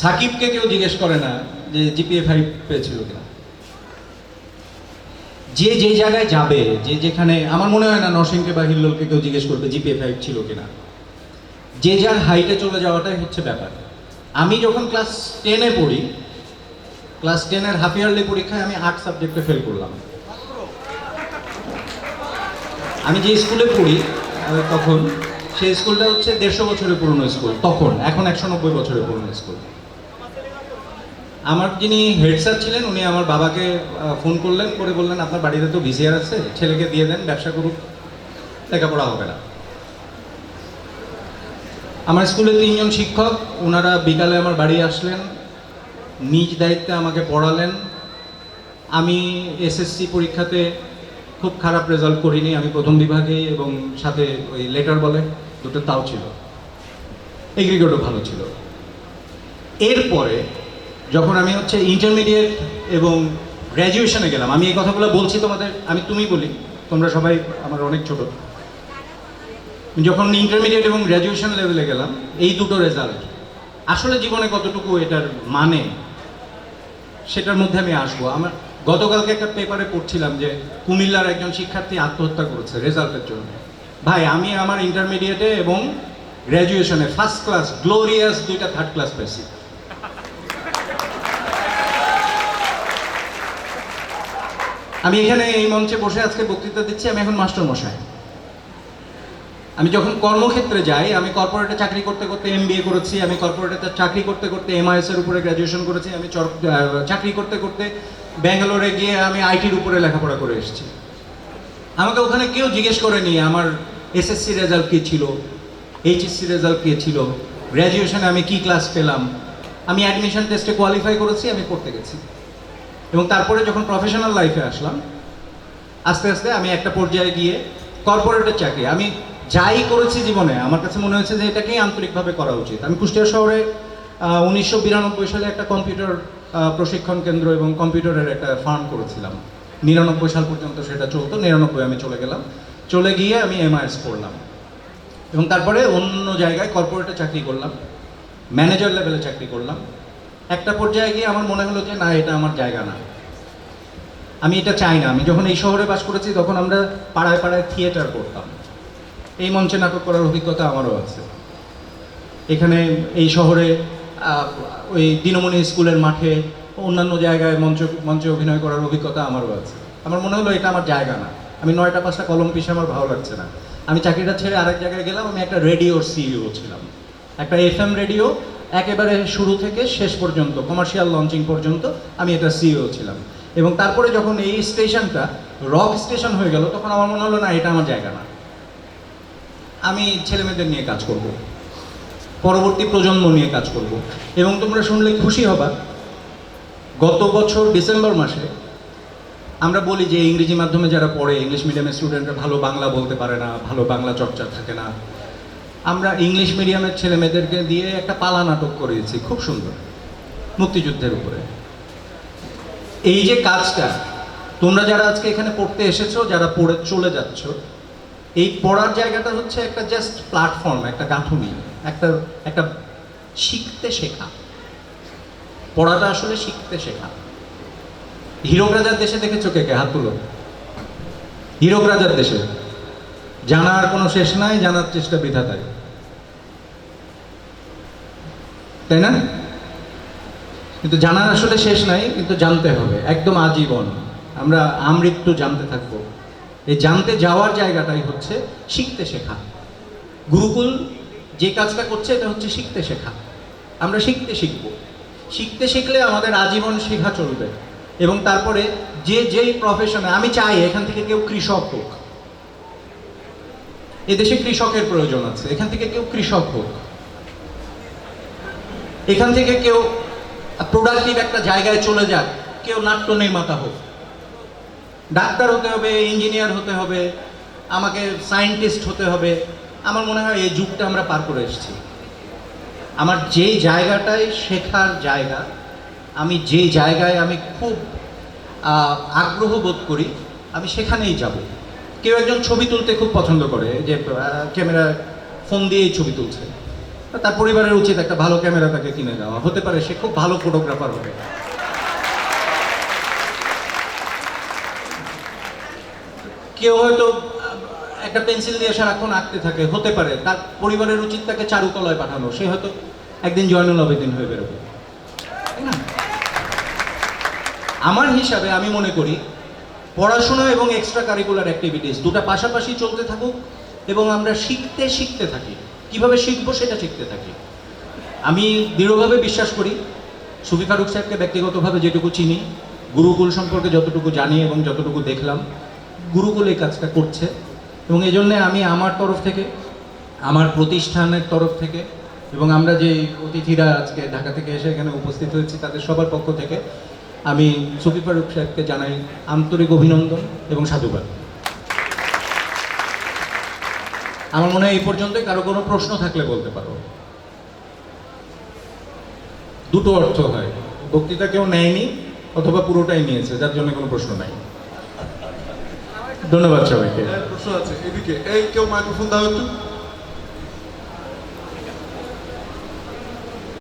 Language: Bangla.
সাকিবকে কেউ জিজ্ঞেস করে না যে জিপিএ ফাইভ পেয়েছিল কিনা। যে যে জায়গায় যাবে, যে যেখানে, আমার মনে হয় না নরসিংকে বা হিল্লোলকে কেউ জিজ্ঞেস করবে জিপিএ ফাইভ ছিল কিনা। যে যার হাইটে চলে যাওয়াটাই হচ্ছে ব্যাপার। আমি যখন ক্লাস টেনে পড়ি ক্লাস টেনের হাফ ইয়ারলি পরীক্ষায় আমি আর্ট সাবজেক্টে ফেল করলাম। আমি যে স্কুলে পড়ি তখন, সেই স্কুলটা হচ্ছে দেড়শো বছরের পুরনো স্কুল তখন, এখন একশো নব্বই বছরের পুরনো স্কুল আমার যিনি হেড স্যার ছিলেন, উনি আমার বাবাকে ফোন করলেন, করে বললেন, আপনার বাড়িতে তো ভিসিআর আছে, ছেলেকে দিয়ে দেন, ব্যবসা করুক, লেখাপড়া হবে না। আমার স্কুলে তিনজন শিক্ষক ওনারা বিকালে আমার বাড়ি আসলেন, নিজ দায়িত্বে আমাকে পড়ালেন। আমি এসএসসি পরীক্ষাতে খুব খারাপ রেজাল্ট করিনি, আমি প্রথম বিভাগে এবং সাথে ওই লেটার বলে, দুটো তাও ছিল। এগ্রিগেটও ভালো ছিল। এরপরে যখন আমি হচ্ছে ইন্টারমিডিয়েট এবং গ্র্যাজুয়েশনে গেলাম, আমি এই কথাগুলো বলছি তোমাদের, আমি তুমি বলি, তোমরা সবাই আমার অনেক ছোট। যখন ইন্টারমিডিয়েট এবং গ্র্যাজুয়েশন লেভেলে গেলাম, এই দুটো রেজাল্ট আসলে জীবনে কতটুকু এটার মানে সেটার মধ্যে আমি আসব। আমার, গতকালকে একটা পেপারে পড়ছিলাম যে কুমিল্লার একজন শিক্ষার্থী আত্মহত্যা করেছে রেজাল্টের জন্য। ভাই, আমি আমার ইন্টারমিডিয়েটে এবং গ্র্যাজুয়েশনে ফার্স্ট ক্লাস গ্লোরিয়াস দুইটা থার্ড ক্লাস পেয়েছি। আমি এখানে এই মঞ্চে বসে আজকে বক্তৃতা দিচ্ছি, আমি এখন মাস্টার মশাই আমি যখন কর্মক্ষেত্রে যাই, আমি কর্পোরেটে চাকরি করতে করতে এম করেছি, আমি কর্পোরেটে চাকরি করতে করতে এমআইএস এর উপরে গ্র্যাজুয়েশন করেছি, আমি চাকরি করতে করতে ব্যাঙ্গালোরে গিয়ে আমি আইটির উপরে লেখাপড়া করে এসেছি। আমাকে ওখানে কেউ জিজ্ঞেস করেনি, আমার এসএসসি রেজাল্ট কী ছিল? এইচএসসি রেজাল্ট কী ছিল? গ্র্যাজুয়েশনে আমি কি ক্লাস পেলাম? আমি অ্যাডমিশন টেস্টে কোয়ালিফাই করেছি, আমি পড়তে গেছি। এবং তারপরে যখন প্রফেশনাল লাইফে আসলাম, আস্তে আস্তে আমি একটা পর্যায়ে গিয়ে কর্পোরেটের চাকরি, আমি যাই করেছি জীবনে, আমার কাছে মনে হয়েছে যে এটাকেই আন্তরিকভাবে করা উচিত। আমি কুষ্টিয়া শহরে উনিশশো বিরানব্বই সালে একটা কম্পিউটার প্রশিক্ষণ কেন্দ্র এবং কম্পিউটারের একটা ফার্ম করেছিলাম। নিরানব্বই সাল পর্যন্ত সেটা চলতো, নিরানব্বই আমি চলে গেলাম। চলে গিয়ে আমি এমআইএস পড়লাম। এবং তারপরে অন্য জায়গায় কর্পোরেটে চাকরি করলাম ম্যানেজার লেভেলে চাকরি করলাম। একটা পর্যায়ে গিয়ে আমার মনে হলো যে, না, এটা আমার জায়গা না। আমি এটা চাই না। আমি যখন এই শহরে বাস করেছি, তখন আমরা পাড়ায় পাড়ায় থিয়েটার করতাম। এই মঞ্চে নাটক করার অভিজ্ঞতা আমারও আছে। এখানে এই শহরে ওই দিনমণি স্কুলের মাঠে অন্যান্য জায়গায় মঞ্চ, মঞ্চে অভিনয় করার অভিজ্ঞতা আমারও আছে। আমার মনে হলো এটা আমার জায়গা না। আমি নয়টা, পাঁচটা কলম পিসে আমার ভালো লাগছে না। আমি চাকরিটা ছেড়ে আরেক জায়গায় গেলাম, আমি একটা রেডিওর সিইও ছিলাম। একটা এফএম রেডিও একেবারে শুরু থেকে শেষ পর্যন্ত কমার্শিয়াল লঞ্চিং পর্যন্ত আমি এটা সিইও ছিলাম। এবং তারপরে যখন এই স্টেশনটা রক স্টেশন হয়ে গেল, তখন আমার মনে হলো, না, এটা আমার জায়গা না। আমি ছেলেমেয়েদের নিয়ে কাজ করব। পরবর্তী প্রজন্ম নিয়ে কাজ করব। এবং তোমরা শুনলে খুশি হবা, গত বছর ডিসেম্বর মাসে আমরা বলি যে ইংরেজি মাধ্যমে যারা পড়ে, ইংলিশ মিডিয়ামের স্টুডেন্টরা ভালো বাংলা বলতে পারে না, ভালো বাংলা চর্চা থাকে না। আমরা ইংলিশ মিডিয়ামের ছেলে মেয়েদেরকে দিয়ে একটা পালা নাটক করিয়েছি, খুব সুন্দর, মুক্তিযুদ্ধের উপরে। এই যে কাজটা, তোমরা যারা আজকে এখানে পড়তে এসেছ, যারা পড়ে চলে যাচ্ছ, এই পড়ার জায়গাটা হচ্ছে একটা জাস্ট প্ল্যাটফর্ম একটা গাঁথুনি, একটা একটা শিখতে শেখা। পড়াটা আসলে শিখতে শেখা। হীরক রাজার দেশে দেখেছ কে কে? হাত তুলো। হীরক রাজার দেশে। জানার কোনো শেষ নাই, জানার চেষ্টা বৃথা তাই না? কিন্তু জানার আসলে শেষ নাই, কিন্তু জানতে হবে। একদম আজীবন আমরা আমৃত্যু জানতে থাকব। এই জানতে যাওয়ার জায়গাটাই হচ্ছে শিখতে শেখা। গুরুকুল যে কাজটা করছে, এটা হচ্ছে শিখতে শেখা। আমরা শিখতে শিখব। শিখতে শিখলে আমাদের আজীবন শেখা চলবে। এবং তারপরে যে যেই প্রফেশনে আমি চাই এখান থেকে কেউ কৃষক হোক। এদেশে কৃষকের প্রয়োজন আছে। এখান থেকে কেউ কৃষক হোক। এখান থেকে কেউ প্রোডাক্টিভ একটা জায়গায় চলে যাক, কেউ নাট্য নির্মাতা হোক। ডাক্তার হতে হবে ইঞ্জিনিয়ার হতে হবে, আমাকে সায়েন্টিস্ট হতে হবে। আমার মনে হয় এই যুগটা আমরা পার করে এসেছি। আমার যেই জায়গাটায় শেখার জায়গা, আমি যেই জায়গায় আমি খুব আগ্রহ বোধ করি, আমি সেখানেই যাব। কেউ একজন ছবি তুলতে খুব পছন্দ করে, যে ক্যামেরা ফোন দিয়েই ছবি তুলছে। তার পরিবারের উচিত একটা ভালো ক্যামেরা তাকে কিনে দেওয়া। হতে পারে সে খুব ভালো ফটোগ্রাফার হবে। কেউ হয়তো একটা পেন্সিল দিয়ে সারাক্ষণ আঁকতে থাকে, হতে পারে। তার পরিবারের উচিত তাকে চারুকলায় পাঠানো। সে হয়তো একদিন জয়নুল আবেদিন হয়ে বেরোবে। আমার হিসাবে আমি মনে করি, পড়াশোনা এবং এক্সট্রা কারিকুলার অ্যাক্টিভিটিস দুটা পাশাপাশি চলতে থাকুক এবং আমরা শিখতে শিখতে থাকি। কীভাবে শিখব সেটা শিখতে থাকি। আমি দৃঢ়ভাবে বিশ্বাস করি সুফি ফারুক সাহেবকে ব্যক্তিগতভাবে যেটুকু চিনি, গুরুকুল সম্পর্কে যতটুকু জানি এবং যতটুকু দেখলাম, গুরুকুল এই কাজটা করছে এবং এই জন্যে আমি আমার তরফ থেকে, আমার প্রতিষ্ঠানের তরফ থেকে এবং আমরা যে অতিথিরা আজকে ঢাকা থেকে এসে এখানে উপস্থিত হয়েছি তাদের সবার পক্ষ থেকে আমি সুফি ফারুক সাহেবকে জানাই আন্তরিক অভিনন্দন এবং সাধুবাদ। আমার মনে হয় এই পর্যন্ত কারও কোনো প্রশ্ন থাকলে বলতে পারো। দুটো অর্থ হয়। বক্তৃতা কেউ নেয়নি অথবা পুরোটাই নিয়েছে, যার জন্য কোনো প্রশ্ন নাই। ধন্যবাদ সবাইকে। প্রশ্ন আছে, এদিকে। এই কেউ মাইক্রোফোন দাও একটু।